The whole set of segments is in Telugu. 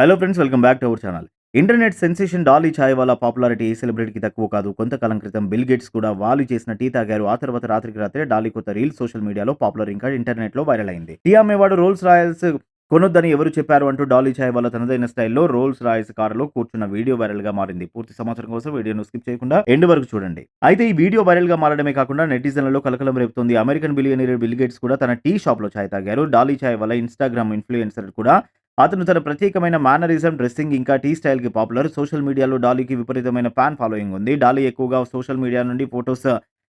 Hello friends welcome back to our channel internet sensation Dolly chai వాళ్ళ పాపులారిటీ ఏ సెలబ్రిటీకి తక్కువ కాదు. కొంతకాలం క్రితం బిల్ గేట్స్ కూడా వాళ్ళు చేసిన టీ తాగారు. ఆ తర్వాత రాత్రికి రాత్రే డాలీ కొత్త రీల్ సోషల్ మీడియాలో పాపులర్ ఇంకా ఇంటర్నెట్లో వైరల్ అయింది. టీ అమ్మేవాడు రోల్స్ రాయల్స్ కొనొద్దని ఎవరు చెప్పారు అంటూ డాలీ ఛాయ్ వాళ్ళ తనదైన స్టైల్లో రోల్స్ రాయల్స్ కారులో కూర్చున్న వీడియో వైరల్గా మారింది. పూర్తి సమాచారం కోసం వీడియోను స్కిప్ చేయకుండా ఎండ్ వరకు చూడండి. అయితే ఈ వీడియో వైరల్గా మారడమే కాకుండా నెటిజన్లలో కలకలం రేపుతుంది. అమెరికన్ బిలియనీర్ బిల్ గేట్స్ కూడా తన టీ షాప్లో ఛాయ్ తాగారు. డాలీ ఛాయ్ వల్ల ఇన్స్టాగ్రామ్ ఇన్ఫ్లుయెన్సర్ కూడా అతను తన ప్రత్యేకమైన మేనరిజం డ్రెస్సింగ్ ఇంకా టీ స్టైల్కి పాపులర్. సోషల్ మీడియాలో డాలీకి విపరీతమైన ఫ్యాన్ ఫాలోయింగ్ ఉంది. డాలీ ఎక్కువగా సోషల్ మీడియా నుండి ఫొటోస్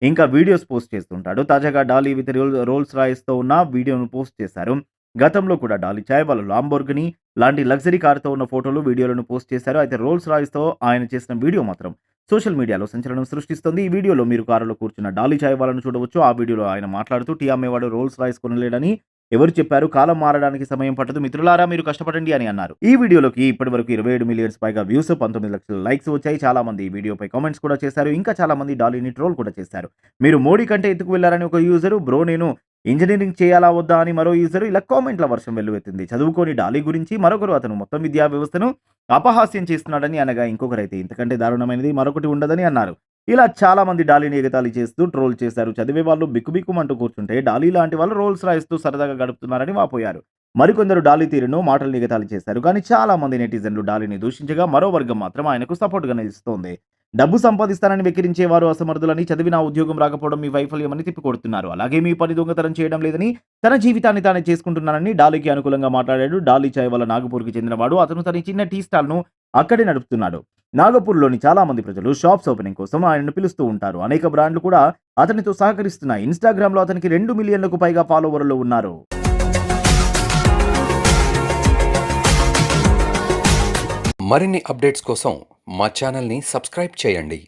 ఇంకా వీడియోస్ పోస్ట్ చేస్తుంటాడు. తాజాగా డాలీ విత్ రోల్ రోల్స్ రాయిస్తో ఉన్న వీడియోను పోస్ట్ చేశారు. గతంలో కూడా డాలీ చాయ్ వాళ్ళు లాంబోర్గిని లాంటి లగ్జరీ కారుతో ఉన్న ఫోటోలు వీడియోలను పోస్ట్ చేశారు. అయితే రోల్స్ రాయిస్తో ఆయన చేసిన వీడియో మాత్రం సోషల్ మీడియాలో సంచలనం సృష్టిస్తుంది. ఈ వీడియోలో మీరు కారులో కూర్చున్న డాలీ చాయ్ వాళ్ళను చూడవచ్చు. ఆ వీడియోలో ఆయన మాట్లాడుతూ టీ అమ్మేవాడు రోల్స్ రాయిస్ కొనలేడని ఎవరు చెప్పారు? కాలం మారడానికి సమయం పట్టదు. మిత్రులారా మీరు కష్టపడండి అని అన్నారు. ఈ వీడియోలోకి ఇప్పటి వరకు ఇరవై ఏడు మిలియన్స్ పైగా వ్యూస్ పంతొమ్మిది లక్షల లైక్స్ వచ్చాయి. చాలా మంది ఈ వీడియోపై కామెంట్స్ కూడా చేశారు. ఇంకా చాలా మంది డాలీని ట్రోల్ కూడా చేశారు. మీరు మోడీ కంటే ఎత్తుకు వెళ్ళారని ఒక యూజరు? బ్రో నేను ఇంజనీరింగ్ చేయాలా వద్దా అని మరో యూజరు ఇలా కామెంట్ల వర్షం వెల్లువెత్తింది. చదువుకోని డాలీ గురించి మరొకరు అతను మొత్తం విద్యా వ్యవస్థను అపహాస్యం చేస్తున్నాడని అనగా ఇంకొకరైతే ఇంతకంటే దారుణమైనది మరొకటి ఉండదని అన్నారు. ఇలా చాలామంది డాలీని ఎగతాళి చేస్తూ ట్రోల్ చేశారు. చదివే వాళ్ళు బిక్కుబిక్కుమంటూ కూర్చుంటే డాలీ లాంటి వాళ్ళు రోల్స్ రాయిస్తూ సరదాగా గడుపుతున్నారని వాపోయారు. మరికొందరు డాలీ తీరును మాటలు ఎగతాళి చేశారు. కానీ చాలా మంది నెటిజన్లు డాలీని దూషించగా మరో వర్గం మాత్రం ఆయనకు సపోర్ట్గా నిలుస్తోంది. డబ్బు సంపాదిస్తానని వెక్కిరించేవారు అసమర్థులని చదివిన ఉద్యోగం రాకపోవడం మీ వైఫల్యమని తిప్పికొడుతున్నారు. అలాగే మీ పని దొంగతనం చేయడం లేదని తన జీవితాన్ని తానే చేసుకుంటున్నానని డాలీకి అనుకూలంగా మాట్లాడాడు. డాలీ చాయ్ వల్ల నాగపూర్కి చెందినవాడు. అతను తన చిన్న టీ స్టాల్ను అక్కడే నడుపుతున్నాడు. నాగపూర్లోని చాలా మంది ప్రజలు షాప్స్ ఓపెనింగ్ కోసం ఆయనను పిలుస్తూ ఉంటారు. అనేక బ్రాండ్లు కూడా అతనితో సహకరిస్తున్నాయి. ఇన్స్టాగ్రామ్లో అతనికి రెండు మిలియన్లకు పైగా ఫాలోవర్లు ఉన్నారు. మరిన్ని అప్డేట్స్ కోసం మా ఛానల్ని సబ్స్క్రైబ్ చేయండి.